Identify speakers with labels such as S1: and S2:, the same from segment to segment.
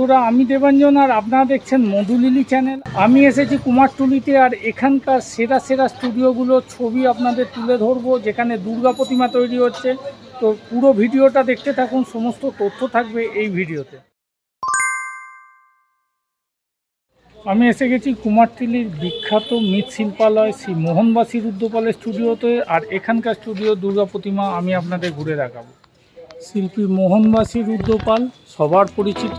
S1: বন্ধুরা, আমি দেবাঞ্জন আর আপনারা দেখছেন মধুলিলি চ্যানেল। আমি এসেছি কুমারটুলিতে আর এখানকার সেরা সেরা স্টুডিওগুলোর ছবি আপনাদের তুলে ধরবো, যেখানে দুর্গা প্রতিমা তৈরি হচ্ছে। তো পুরো ভিডিওটা দেখতে থাকুন, সমস্ত তথ্য থাকবে এই ভিডিওতে। আমি এসে গেছি কুমারটুলির বিখ্যাত মৃৎশিল্পালয় শ্রী মোহনবাসী রুদ্রপালের স্টুডিওতে, আর এখানকার স্টুডিও দুর্গা প্রতিমা আমি আপনাদের ঘুরে দেখাবো। শিল্পী মোহনবাসী রুদ্রপাল সবার পরিচিত।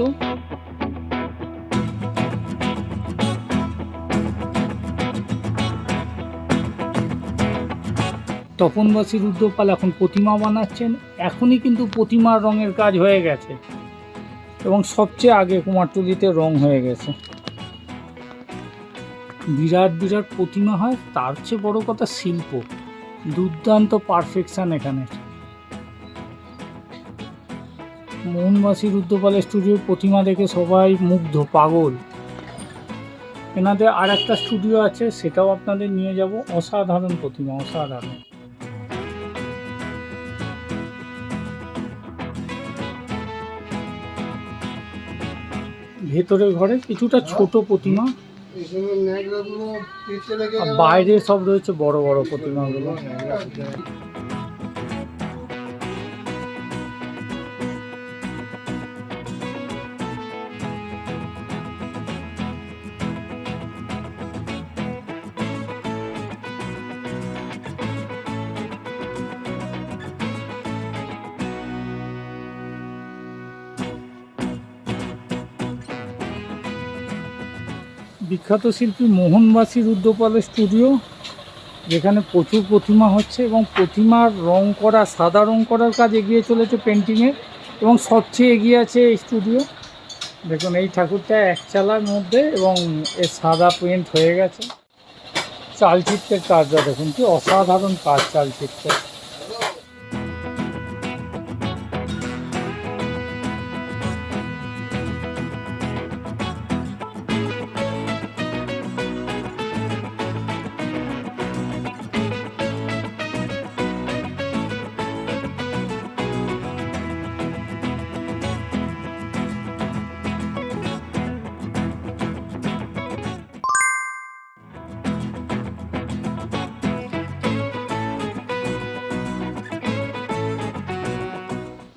S1: তপনবাসী রুদ্রপাল এখন প্রতিমা বানাচ্ছেন। এখনই কিন্তু প্রতিমার রঙের কাজ হয়ে গেছে এবং সবচেয়ে আগে কুমারটুলিতে রং হয়ে গেছে। বিরাট বিরাট প্রতিমা হয়, তার চেয়ে বড় কথা শিল্প। দুর্দান্ত পারফেকশন এখানে। মোহনবাসী রুদ্রপালের স্টুডিওর প্রতিমা দেখে সবাই মুগ্ধ, পাগল। এনাদের আর একটা স্টুডিও আছে, সেটাও আপনাদের নিয়ে যাব। অসাধারণ প্রতিমা, অসাধারণ। ভেতরে ঘরে কিছুটা ছোট প্রতিমা। বাইরে সব রয়েছে বড় বড় প্রতিমাগুলো। বিখ্যাত শিল্পী মোহনবাসী রুদ্রপালের স্টুডিও, যেখানে প্রচুর প্রতিমা হচ্ছে এবং প্রতিমার রং করা, সাদা রং করার কাজ এগিয়ে চলেছে পেন্টিংয়ে এবং সবচেয়ে এগিয়ে আছে এই স্টুডিও। দেখুন, এই ঠাকুরটা এক চালার মধ্যে এবং এর সাদা পেন্ট হয়ে গেছে। চালচিত্রের কাজটা দেখুন, কি অসাধারণ কাজ চালচিত্রের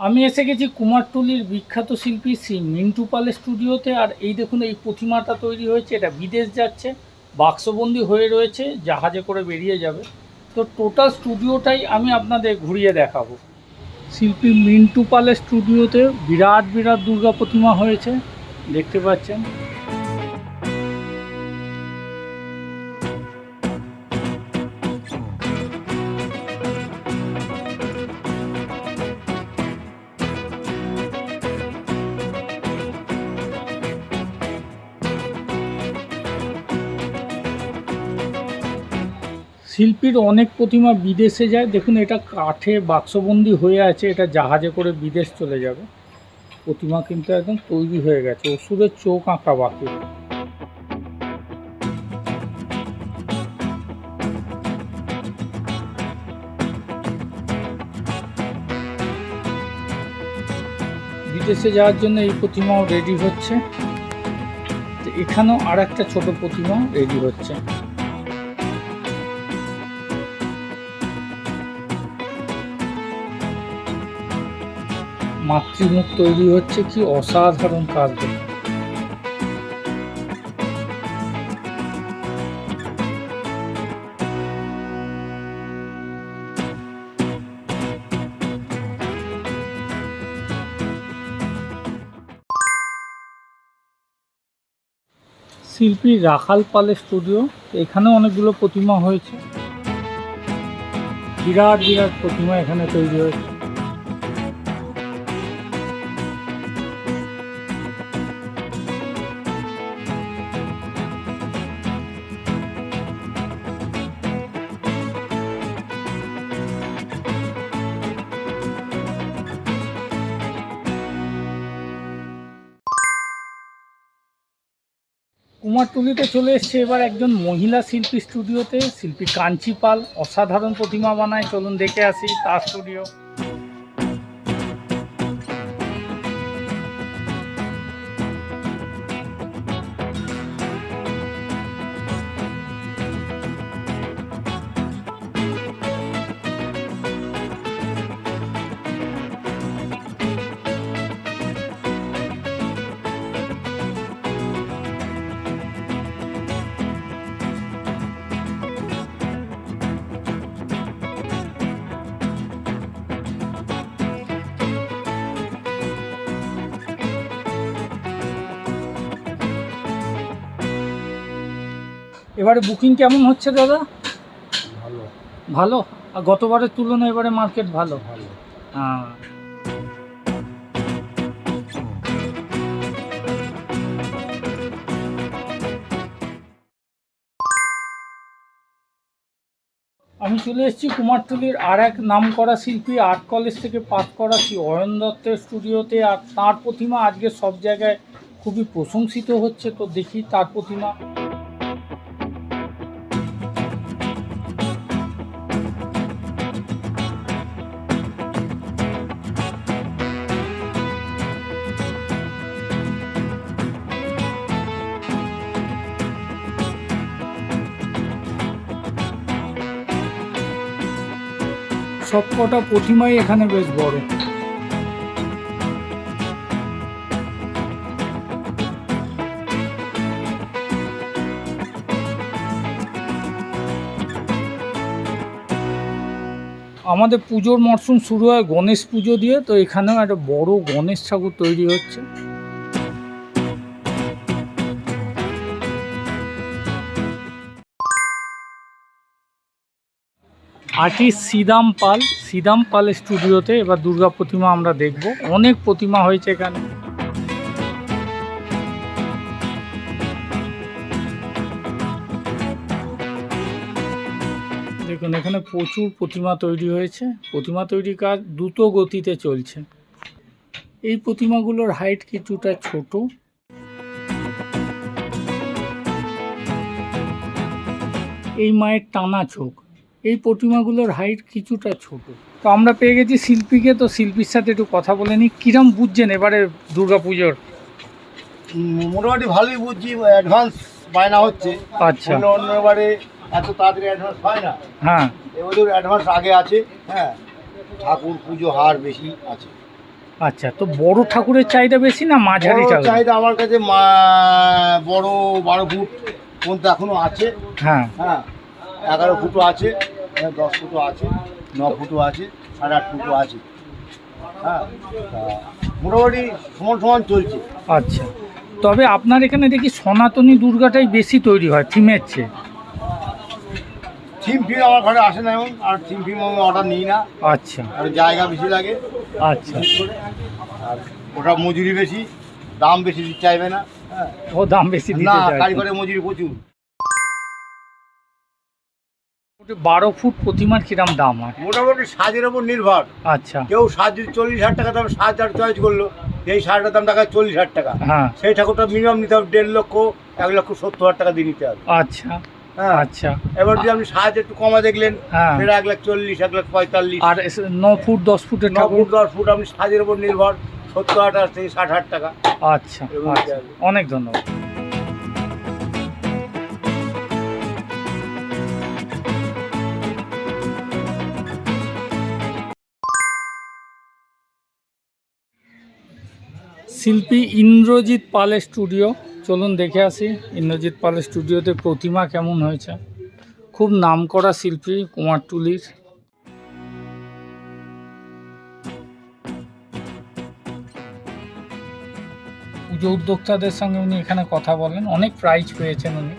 S1: আমি এসে গেছি কুমারটুলির বিখ্যাত শিল্পী শ্রী মিন্টু পালের স্টুডিওতে, আর এই দেখুন এই প্রতিমাটা তৈরি হয়েছে, এটা বিদেশ যাচ্ছে, বাক্সবন্দি হয়ে রয়েছে, জাহাজে করে বেরিয়ে যাবে। তো টোটাল স্টুডিওটাই আমি আপনাদের ঘুরিয়ে দেখাবো। শিল্পী মিন্টু পালের স্টুডিওতে বিরাট বিরাট দুর্গা প্রতিমা হয়েছে, দেখতে পাচ্ছেন। শিল্পীর অনেক প্রতিমা বিদেশে যায়। দেখুন, এটা কাঠে বাক্সবন্দি হয়ে আছে, এটা জাহাজে করে বিদেশ চলে যাবে। প্রতিমা কিন্তু একদম তৈরি হয়ে গেছে, ওষুধের চোখ আঁকা বাকি। বিদেশে যাওয়ার জন্য এই প্রতিমাও রেডি হচ্ছে। এখানেও আর একটা ছোট প্রতিমা রেডি হচ্ছে। মাতৃমুখ তৈরি হচ্ছে কি অসাধারণ কাজ। শিল্পী রাখাল পালের স্টুডিও এখানে অনেকগুলো প্রতিমা হয়েছে বিরাট বিরাট প্রতিমা এখানে তৈরি হয়েছে কুমারটুলিতে চলে এসছে এবার একজন মহিলা শিল্পী স্টুডিওতে শিল্পী কাঞ্চি পাল, অসাধারণ প্রতিমা বানায়। চলুন দেখে আসি তার স্টুডিও এবারে বুকিং কেমন হচ্ছে দাদা?
S2: ভালো।
S1: ভালো? আর গতবারের তুলনায় এবারে মার্কেট ভালো?
S2: ভালো।
S1: হ্যাঁ। আমি চলে এসেছি কুমারটুলির আর এক নামকরা শিল্পী আর্ট কলেজ থেকে পাস করা শ্রী অয়ন দত্তের স্টুডিওতে আর তার প্রতিমা আজকে সব জায়গায় খুবই প্রশংসিত হচ্ছে তো দেখি তার প্রতিমা। সবকটা প্রতিমাই এখানে বেশ বড়। আমাদের পুজোর মরশুম শুরু হয় গণেশ পুজো দিয়ে, তো এখানেও একটা বড় গণেশ ঠাকুর তৈরি হচ্ছে। আর্টিস্ট সিদাম পাল সিদাম পাল স্টুডিওতে এবার দুর্গা প্রতিমা আমরা দেখব। অনেক প্রতিমা হয়েছে এখানে। দেখুন, এখানে প্রচুর প্রতিমা তৈরি হয়েছে। প্রতিমা তৈরির কাজ দ্রুত গতিতে চলছে। এই প্রতিমাগুলোর হাইট কিছুটা ছোট। এই মায়ের টানা চোখ। এই প্রতিমাগুলোর হাইট কিছুটা ছোট। তো আমরা পেয়ে গেছি শিল্পীকে তো শিল্পীর সাথে একটু কথা বলে নিই। কিরম বুঝছেন এবারে দুর্গা পুজোর
S2: মোটামুটি ভালোই বুঝছি অ্যাডভান্স বায়না হচ্ছে।
S1: আচ্ছা।
S2: অন্য অন্যবারে এত তাড়াতাড়ি অ্যাডভান্স হয় না।
S1: হ্যাঁ।
S2: এবছর অ্যাডভান্স আগে আছে হ্যাঁ। ঠাকুর পুজো হার বেশি আছে।
S1: আচ্ছা তো বড় ঠাকুরের চাহিদা বেশি না মাঝারি ঠাকুর
S2: চাহিদা? আমার কাছে বড় বারো ফুট পর্যন্ত এখনও আছে।
S1: হ্যাঁ।
S2: হ্যাঁ এগারো ফুটও আছে। দশ ফুটও আছে ন ফুটও আছে সাড়ে আট ফুটও আছে। হ্যাঁ তা মোটামুটি সমান সমান চলছে।
S1: আচ্ছা তবে আপনার এখানে দেখি সনাতনী দুর্গাটাই বেশি তৈরি হয় থিমের চেয়ে।
S2: থিম ফিম আমার ঘরে আসে না এখন আর থিম ফিম আমি অর্ডার নিই না।
S1: আচ্ছা।
S2: আর জায়গা বেশি লাগে।
S1: আচ্ছা।
S2: আর ওটা মজুরি বেশি দাম বেশি চাইবে না। হ্যাঁ।
S1: ও দাম বেশি
S2: না কারিগরের মজুরি প্রচুর।
S1: বারো ফুট প্রতিমার কিরম দাম হয়
S2: মোটামুটি সাজের ওপর নির্ভর।
S1: আচ্ছা।
S2: কেউ সাজ চল্লিশ হাজার টাকা দাম সাজ আর চয়েস করল এই শাড়িটার দাম টাকা চল্লিশ হাজার টাকা।
S1: হ্যাঁ।
S2: সেই ঠাকুরটা মিনিমাম নিতে হবে দেড় লক্ষ এক লক্ষ সত্তর হাজার টাকা দিয়ে নিতে হবে।
S1: আচ্ছা।
S2: হ্যাঁ।
S1: আচ্ছা।
S2: এবার যদি আপনি সাজ একটু কমা দেখলেন
S1: হ্যাঁ।
S2: সেটা এক লাখ চল্লিশ এক লাখ পঁয়তাল্লিশ।
S1: আর ন ফুট দশ ফুটের
S2: ন ফুট দশ ফুট আপনি সাজের ওপর নির্ভর সত্তর হাজার থেকে ষাট হাজার টাকা।
S1: আচ্ছা আচ্ছা। অনেক ধন্যবাদ। শিল্পী ইন্দ্রজিৎ পালের স্টুডিও। চলুন দেখে আসি ইন্দ্রজিৎ পালের স্টুডিওতে প্রতিমা কেমন হয়েছে। খুব নাম করা শিল্পী কুমারটুলির পুজো উদ্যোক্তাদের সঙ্গে উনি এখানে কথা বলেন। অনেক প্রাইজ পেয়েছেন উনি।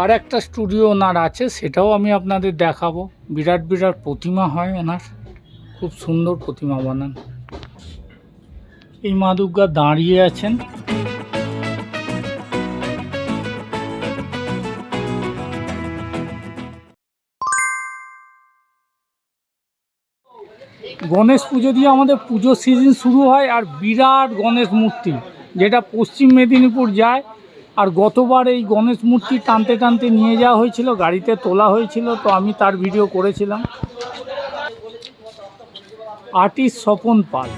S1: আর একটা স্টুডিও ওনার আছে, সেটাও আমি আপনাদের দেখাবো। বিরাট বিরাট প্রতিমা হয় ওনার। খুব সুন্দর প্রতিমা বানান। এই মা দুর্গা দাঁড়িয়ে আছেন। গণেশ পুজো দিয়ে আমাদের পুজো সিজন শুরু হয় আর বিরাট গণেশ মূর্তি, যেটা পশ্চিম মেদিনীপুর যায় আর গতবার এই গণেশ মূর্তি টানতে টানতে নিয়ে যাওয়া হয়েছিল, গাড়িতে তোলা হয়েছিল, তো আমি তার ভিডিও করেছিলাম। আর্টিস্ট স্বপন পাল।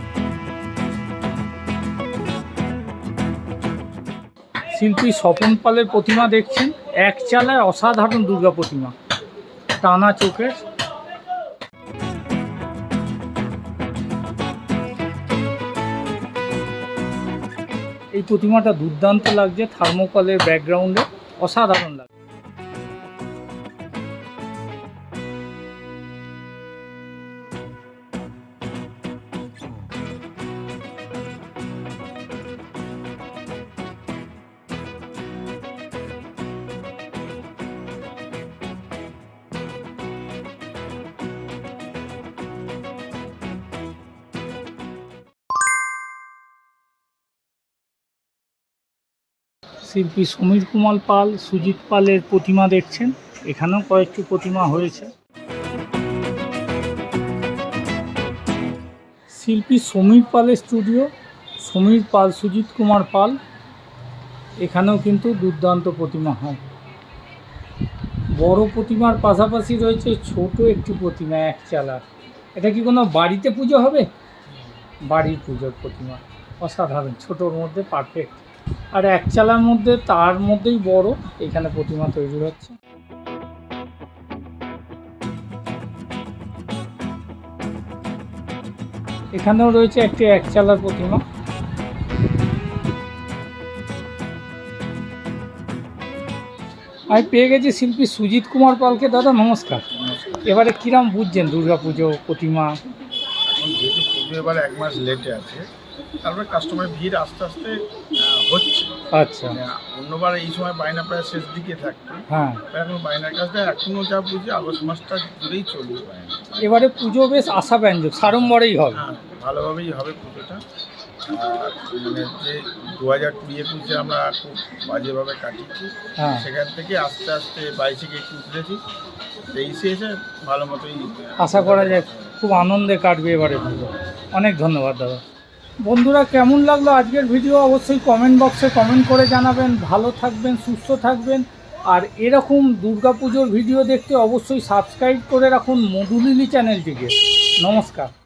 S1: শিল্পী স্বপন পালের প্রতিমা দেখছেন, এক চালায় অসাধারণ দুর্গা প্রতিমা, টানা চোখের। এই প্রতিমাটা দুর্দান্ত লাগছে থার্মোকলের ব্যাকগ্রাউন্ডে অসাধারণ লাগছে। শিল্পী সমীর কুমার পাল, সুজিত পালের প্রতিমা দেখছেন। এখানেও কয়েকটি প্রতিমা হয়েছে। শিল্পী সমীর পালের স্টুডিও, সমীর পাল, সুজিত কুমার পাল, এখানেও কিন্তু দুর্দান্ত প্রতিমা হয়। বড় প্রতিমার পাশাপাশি রয়েছে ছোট একটি প্রতিমা, এক চালার এটা কি কোনো বাড়িতে পুজো হবে? বাড়ির পুজোর প্রতিমা। অসাধারণ, ছোটোর মধ্যে পারফেক্ট আর এক চালার মধ্যে, তার মধ্যেই বড়, এখানে প্রতিমা তৈরি হচ্ছে। এখানেও রয়েছে একটি এক চালার প্রতিমা। আমি পেয়ে গেছি শিল্পী সুজিত কুমার পালকে। দাদা, নমস্কার। এবারে কিরাম বুঝছেন দুর্গা পুজো প্রতিমা
S3: পুজো এবার এক মাস লেটে আছে তারপরে কাস্টমার ভিড় আস্তে আস্তে হচ্ছে।
S1: আচ্ছা।
S3: মানে অন্যবার এই সময় বায়না প্রায় শেষ দিকে থাকতো।
S1: হ্যাঁ।
S3: এখন বায়নার কাজটা এখনও যা বুঝি আগস্ট মাসটা জুড়েই চলবে
S1: এবারে পুজো বেশ আশা আশাব্যঞ্জক সাড়ম্বরেই হবে।
S3: হ্যাঁ ভালোভাবেই হবে পুজোটা। আর মানে যে দু হাজার কুড়ি একুশে আমরা খুব বাজেভাবে কাটিয়েছি
S1: হ্যাঁ।
S3: সেখান থেকে আস্তে আস্তে বাইশে একটু উঠেছি। তেইশে এসে ভালো মতোই
S1: আশা করা যায় খুব আনন্দে কাটবে এবারে পুজো। অনেক ধন্যবাদ দাদা। বন্ধুরা, কেমন লাগল আজকের ভিডিও অবশ্যই কমেন্ট বক্সে কমেন্ট করে জানাবেন। ভালো থাকবেন, সুস্থ থাকবেন। আর এরকম দুর্গাপুজোর ভিডিও দেখতে অবশ্যই সাবস্ক্রাইব করে রাখুন মধুলিলি চ্যানেলটিকে। নমস্কার।